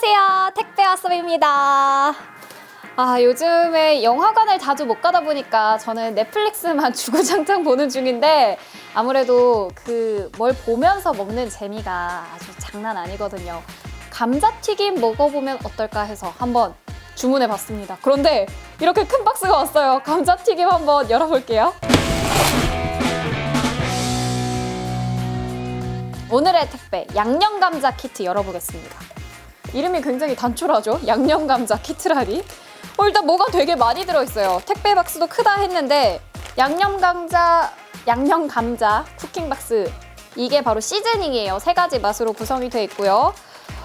안녕하세요. 택배 왔습니다. 아, 요즘에 영화관을 자주 못 가다 보니까 저는 넷플릭스만 주구장창 보는 중인데 아무래도 그 뭘 보면서 먹는 재미가 아주 장난 아니거든요. 감자튀김 먹어보면 어떨까 해서 한번 주문해 봤습니다. 그런데 이렇게 큰 박스가 왔어요. 감자튀김 한번 열어볼게요. 오늘의 택배 양념 감자 키트 열어보겠습니다. 이름이 굉장히 단촐하죠? 양념 감자 키트라니. 어, 일단 뭐가 되게 많이 들어있어요. 택배 박스도 크다 했는데 양념 감자 양념 감자 쿠킹 박스 이게 바로 시즈닝이에요. 세 가지 맛으로 구성이 되어 있고요.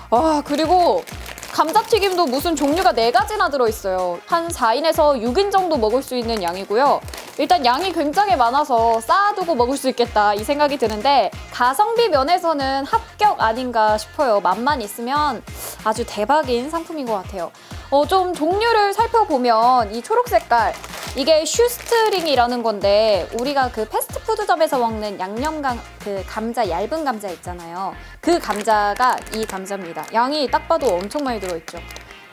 와 그리고 감자튀김도 무슨 종류가 네 가지나 들어있어요. 한 4인에서 6인 정도 먹을 수 있는 양이고요. 일단 양이 굉장히 많아서 쌓아두고 먹을 수 있겠다 이 생각이 드는데 가성비 면에서는 합격 아닌가 싶어요. 맛만 있으면 아주 대박인 상품인 것 같아요. 어, 좀 종류를 살펴보면 이 초록 색깔 이게 슈스트링이라는 건데 우리가 그 패스트푸드점에서 먹는 양념 감 그 감자 얇은 감자 있잖아요. 그 감자가 이 감자입니다. 양이 딱 봐도 엄청 많이 들어있죠.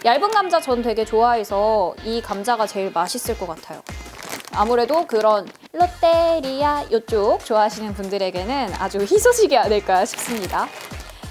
얇은 감자 전 되게 좋아해서 이 감자가 제일 맛있을 것 같아요. 아무래도 그런 롯데리아 이쪽 좋아하시는 분들에게는 아주 희소식이 아닐까 싶습니다.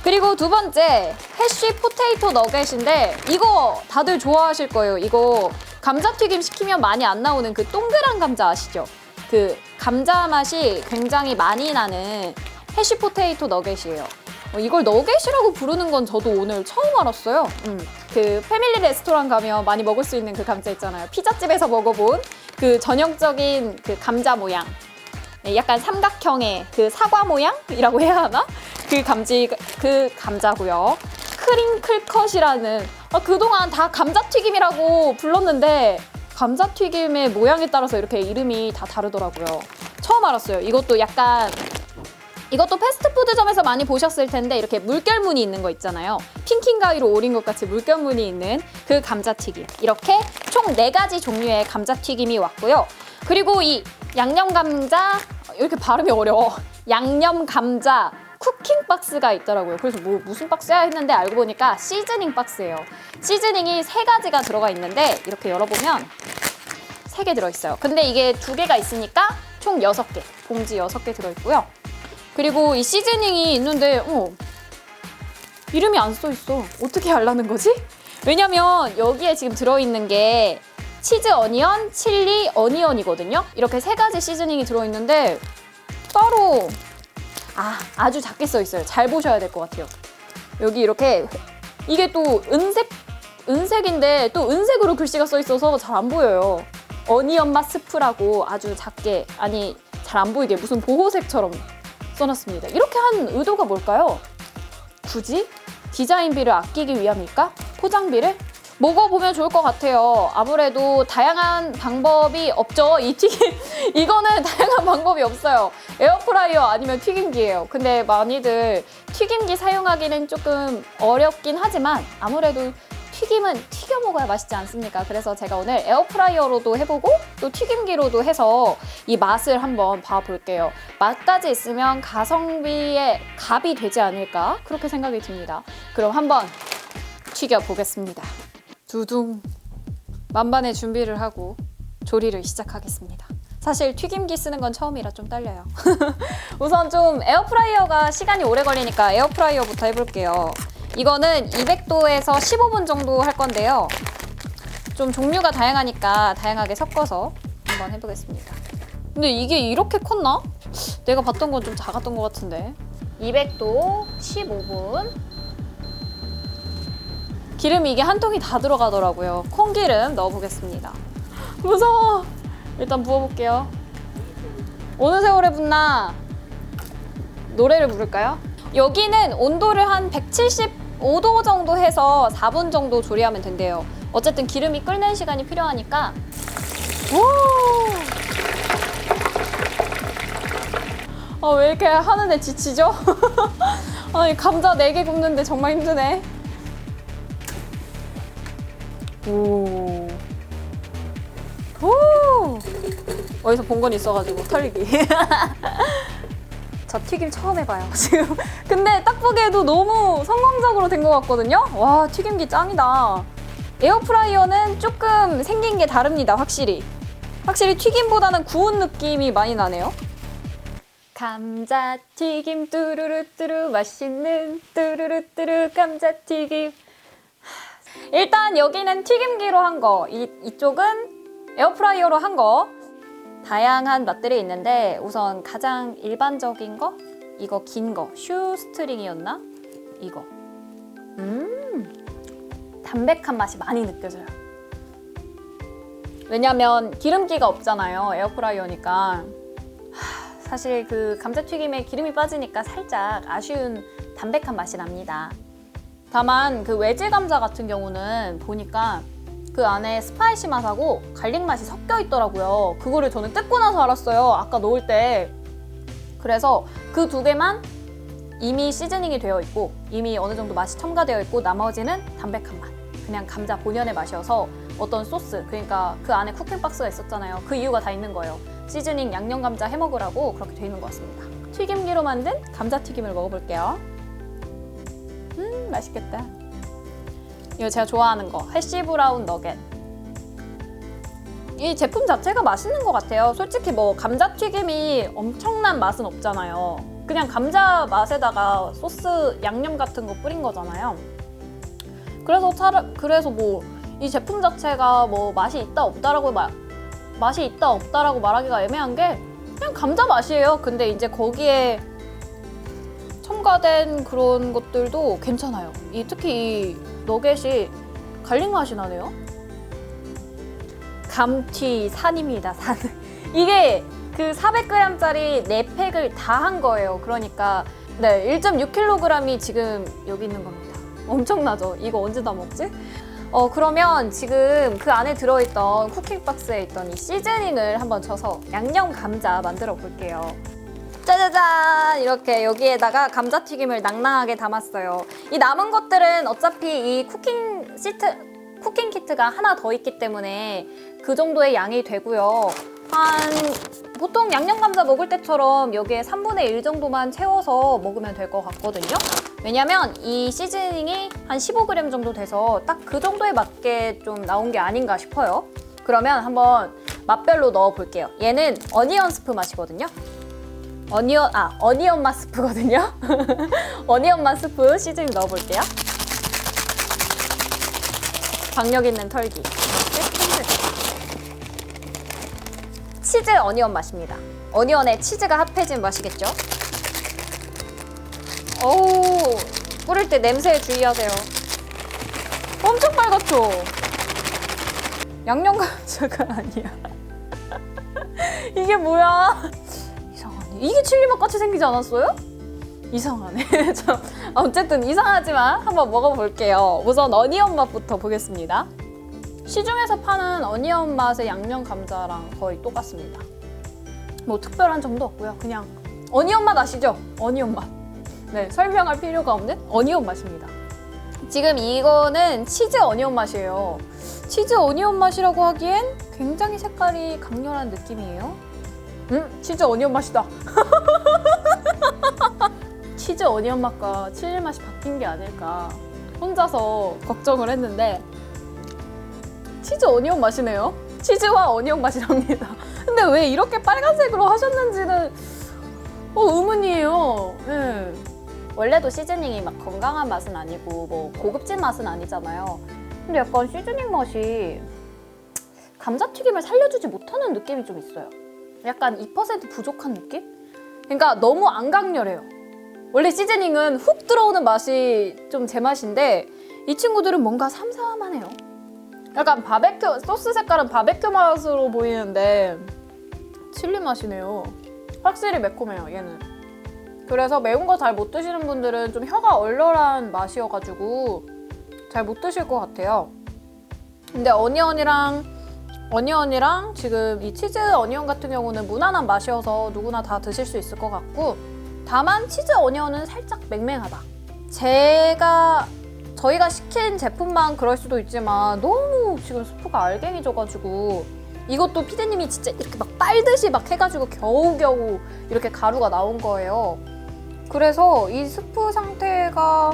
그리고 두 번째 해쉬 포테이토 너겟인데 이거 다들 좋아하실 거예요. 이거 감자튀김 시키면 많이 안 나오는 그 동그란 감자 아시죠? 그 감자 맛이 굉장히 많이 나는 해쉬 포테이토 너겟이에요. 어, 이걸 너겟이라고 부르는 건 저도 오늘 처음 알았어요. 음, 그 패밀리 레스토랑 가면 많이 먹을 수 있는 그 감자 있잖아요. 피자집에서 먹어본 그 전형적인 그 감자 모양. 네, 약간 삼각형의 그 사과 모양이라고 해야 하나? 그 감지 그 감자고요. 크링클 컷이라는 아, 그동안 다 감자튀김이라고 불렀는데 감자튀김의 모양에 따라서 이렇게 이름이 다 다르더라고요. 처음 알았어요. 이것도 약간 이것도 패스트푸드점에서 많이 보셨을 텐데 이렇게 물결무늬 있는 거 있잖아요. 핑킹 가위로 오린 것 같이 물결무늬 있는 그 감자튀김. 이렇게 총 네가지 종류의 감자튀김이 왔고요. 그리고 이 양념 감자 이렇게 발음이 어려워. 양념 감자 쿠킹 박스가 있더라고요. 그래서 뭐 무슨 박스야 했는데 알고 보니까 시즈닝 박스예요. 시즈닝이 세 가지가 들어가 있는데 이렇게 열어보면 세 개 들어있어요. 근데 이게 두 개가 있으니까 총 여섯 개 봉지 여섯 개 들어있고요. 그리고 이 시즈닝이 있는데 어, 이름이 안 써 있어. 어떻게 알라는 거지? 왜냐면 여기에 지금 들어있는 게 치즈 어니언, 칠리, 어니언이거든요. 이렇게 세 가지 시즈닝이 들어있는데 따로 아 아주 작게 써 있어요. 잘 보셔야 될 것 같아요. 여기 이렇게 이게 또 은색 은색인데 또 은색으로 글씨가 써 있어서 잘 안 보여요. 어니언 맛 스프라고 아주 작게 아니 잘 안 보이게 무슨 보호색처럼 써놨습니다. 이렇게 한 의도가 뭘까요? 굳이 디자인비를 아끼기 위함일까? 포장비를? 먹어보면 좋을 것 같아요. 아무래도 다양한 방법이 없죠. 이 튀김, 이거는 다양한 방법이 없어요. 에어프라이어 아니면 튀김기예요. 근데 많이들 튀김기 사용하기는 조금 어렵긴 하지만 아무래도 튀김은 튀겨 먹어야 맛있지 않습니까? 그래서 제가 오늘 에어프라이어로도 해보고 또 튀김기로도 해서 이 맛을 한번 봐볼게요. 맛까지 있으면 가성비의 갑이 되지 않을까? 그렇게 생각이 듭니다. 그럼 한번 튀겨 보겠습니다. 두둥 만반의 준비를 하고 조리를 시작하겠습니다. 사실 튀김기 쓰는 건 처음이라 좀 떨려요. 우선 좀 에어프라이어가 시간이 오래 걸리니까 에어프라이어부터 해볼게요. 이거는 200도에서 15분 정도 할 건데요. 좀 종류가 다양하니까 다양하게 섞어서 한번 해보겠습니다. 근데 이게 이렇게 컸나? 내가 봤던 건 좀 작았던 것 같은데. 200도 15분. 기름이 이게 한 통이 다 들어가더라고요. 콩기름 넣어보겠습니다. 무서워. 일단 부어볼게요. 어느 세월에 붙나 노래를 부를까요? 여기는 온도를 한 175도 정도 해서 4분 정도 조리하면 된대요. 어쨌든 기름이 끓는 시간이 필요하니까 오! 아, 왜 이렇게 하는데 지치죠? 아니, 감자 4개 굽는데 정말 힘드네. 오. 오! 어디서 본 건 있어가지고 털리기. 저 튀김 처음 해봐요 지금. 근데 딱 보기에도 너무 성공적으로 된 것 같거든요? 와 튀김기 짱이다. 에어프라이어는 조금 생긴 게 다릅니다 확실히. 확실히 튀김보다는 구운 느낌이 많이 나네요. 감자튀김 뚜루루뚜루 맛있는 뚜루루뚜루 감자튀김. 일단 여기는 튀김기로 한 거, 이, 이쪽은 에어프라이어로 한 거. 다양한 맛들이 있는데 우선 가장 일반적인 거 이거 긴 거 슈스트링이었나? 이거 음 담백한 맛이 많이 느껴져요. 왜냐면 기름기가 없잖아요 에어프라이어니까 하, 사실 그 감자튀김에 기름이 빠지니까 살짝 아쉬운 담백한 맛이 납니다. 다만 그 외질 감자 같은 경우는 보니까 그 안에 스파이시 맛하고 갈릭 맛이 섞여 있더라고요. 그거를 저는 뜯고 나서 알았어요. 아까 넣을 때. 그래서 그 두 개만 이미 시즈닝이 되어 있고 이미 어느 정도 맛이 첨가되어 있고 나머지는 담백한 맛. 그냥 감자 본연의 맛이어서 어떤 소스, 그러니까 그 안에 쿠킹 박스가 있었잖아요. 그 이유가 다 있는 거예요. 시즈닝 양념 감자 해 먹으라고 그렇게 돼 있는 것 같습니다. 튀김기로 만든 감자 튀김을 먹어볼게요. 음, 맛있겠다. 이거 제가 좋아하는 거 해시 브라운 너겟. 이 제품 자체가 맛있는 것 같아요. 솔직히 뭐 감자튀김이 엄청난 맛은 없잖아요. 그냥 감자 맛에다가 소스 양념 같은 거 뿌린 거잖아요. 그래서 차라, 그래서 뭐 이 제품 자체가 뭐 맛이 있다 없다라고 마, 맛이 있다 없다라고 말하기가 애매한 게 그냥 감자 맛이에요. 근데 이제 거기에 첨가된 그런 것들도 괜찮아요. 이 특히 이 너겟이 갈릭 맛이 나네요. 감튀 산입니다. 산. 이게 그 400g짜리 4팩을 다 한 거예요. 그러니까 네, 1.6kg이 지금 여기 있는 겁니다. 엄청나죠? 이거 언제 다 먹지? 어 그러면 지금 그 안에 들어있던 쿠킹 박스에 있던 이 시즈닝을 한번 쳐서 양념 감자 만들어 볼게요. 짜자잔 이렇게 여기에다가 감자튀김을 낭낭하게 담았어요. 이 남은 것들은 어차피 이 쿠킹 시트 쿠킹 키트가 하나 더 있기 때문에 그 정도의 양이 되고요. 한 보통 양념 감자 먹을 때처럼 여기에 3분의 1 정도만 채워서 먹으면 될 것 같거든요. 왜냐면 이 시즈닝이 한 15g 정도 돼서 딱 그 정도에 맞게 좀 나온 게 아닌가 싶어요. 그러면 한번 맛별로 넣어 볼게요. 얘는 어니언 스프 맛이거든요. 어니언 아 어니언 맛 스프거든요. 어니언 맛 스프 시즈닝 넣어볼게요. 박력 있는 털기. 치즈 어니언 맛입니다. 어니언에 치즈가 합해진 맛이겠죠? 어우 뿌릴 때 냄새에 주의하세요. 엄청 빨갛죠? 양념 감자가 아니야. 이게 뭐야? 이게 칠리 맛 같이 생기지 않았어요? 이상하네. 저 어쨌든 이상하지만 한번 먹어볼게요. 우선 어니언 맛부터 보겠습니다. 시중에서 파는 어니언 맛의 양념 감자랑 거의 똑같습니다. 뭐 특별한 점도 없고요. 그냥 어니언 맛 아시죠? 어니언 맛. 네, 설명할 필요가 없는 어니언 맛입니다. 지금 이거는 치즈 어니언 맛이에요. 치즈 어니언 맛이라고 하기엔 굉장히 색깔이 강렬한 느낌이에요. 음, 치즈 어니언 맛이다. 치즈 어니언 맛과 칠리 맛이 바뀐 게 아닐까 혼자서 걱정을 했는데 치즈 어니언 맛이네요. 치즈와 어니언 맛이 납니다. 근데 왜 이렇게 빨간색으로 하셨는지는 어, 의문이에요. 네. 원래도 시즈닝이 막 건강한 맛은 아니고 뭐 고급진 맛은 아니잖아요. 근데 약간 시즈닝 맛이 감자튀김을 살려주지 못하는 느낌이 좀 있어요. 약간 2% 부족한 느낌? 그러니까 너무 안 강렬해요. 원래 시즈닝은 훅 들어오는 맛이 좀 제 맛인데 이 친구들은 뭔가 삼삼하네요. 약간 바베큐 소스 색깔은 바베큐 맛으로 보이는데 칠리 맛이네요. 확실히 매콤해요 얘는. 그래서 매운 거 잘 못 드시는 분들은 좀 혀가 얼얼한 맛이어가지고 잘 못 드실 것 같아요. 근데 어니언이랑 어니언이랑 지금 이 치즈 어니언 같은 경우는 무난한 맛이어서 누구나 다 드실 수 있을 것 같고 다만 치즈 어니언은 살짝 맹맹하다. 제가 저희가 시킨 제품만 그럴 수도 있지만 너무 지금 스프가 알갱이져가지고 이것도 피디님이 진짜 이렇게 막 빨듯이 막 해가지고 겨우겨우 이렇게 가루가 나온 거예요. 그래서 이 스프 상태가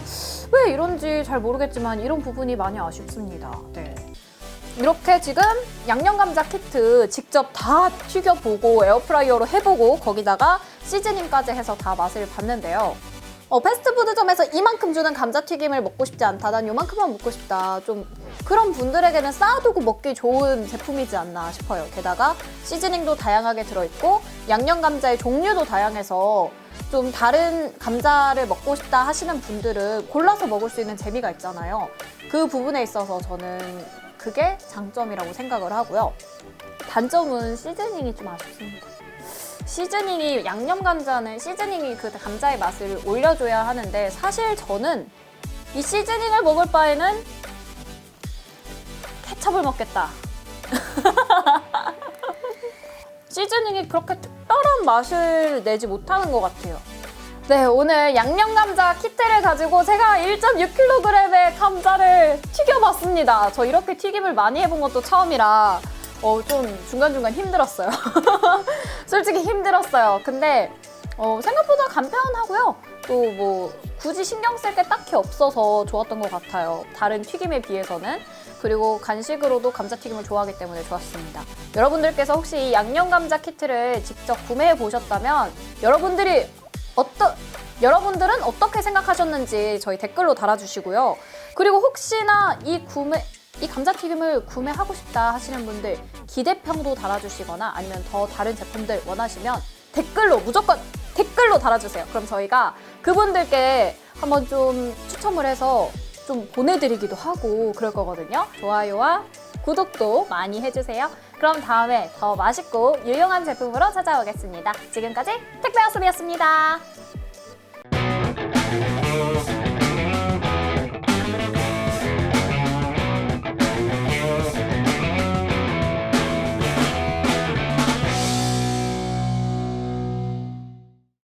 왜 이런지 잘 모르겠지만 이런 부분이 많이 아쉽습니다. 네. 이렇게 지금 양념 감자 키트 직접 다 튀겨보고 에어프라이어로 해보고 거기다가 시즈닝까지 해서 다 맛을 봤는데요. 어, 패스트푸드점에서 이만큼 주는 감자튀김을 먹고 싶지 않다. 난 요만큼만 먹고 싶다. 좀 그런 분들에게는 쌓아두고 먹기 좋은 제품이지 않나 싶어요. 게다가 시즈닝도 다양하게 들어있고 양념 감자의 종류도 다양해서 좀 다른 감자를 먹고 싶다 하시는 분들은 골라서 먹을 수 있는 재미가 있잖아요. 그 부분에 있어서 저는 그게 장점이라고 생각을 하고요. 단점은 시즈닝이 좀 아쉽습니다. 시즈닝이 양념 감자는 시즈닝이 그 감자의 맛을 올려줘야 하는데 사실 저는 이 시즈닝을 먹을 바에는 케첩을 먹겠다. 시즈닝이 그렇게 특별한 맛을 내지 못하는 것 같아요. 네, 오늘 양념 감자 키트를 가지고 제가 1.6kg의 감자를 튀겨봤습니다. 저 이렇게 튀김을 많이 해본 것도 처음이라 어, 좀 중간중간 힘들었어요. 솔직히 힘들었어요. 근데 어, 생각보다 간편하고요. 또 뭐 굳이 신경 쓸 게 딱히 없어서 좋았던 것 같아요. 다른 튀김에 비해서는. 그리고 간식으로도 감자튀김을 좋아하기 때문에 좋았습니다. 여러분들께서 혹시 이 양념 감자 키트를 직접 구매해 보셨다면 여러분들이 어떠 여러분들은 어떻게 생각하셨는지 저희 댓글로 달아주시고요. 그리고 혹시나 이 구매 이 감자튀김을 구매하고 싶다 하시는 분들 기대평도 달아주시거나 아니면 더 다른 제품들 원하시면 댓글로 무조건 댓글로 달아주세요. 그럼 저희가 그분들께 한번 좀 추첨을 해서 좀 보내드리기도 하고 그럴 거거든요. 좋아요와 구독도 많이 해주세요. 그럼 다음에 더 맛있고 유용한 제품으로 찾아오겠습니다. 지금까지 택배학습이었습니다.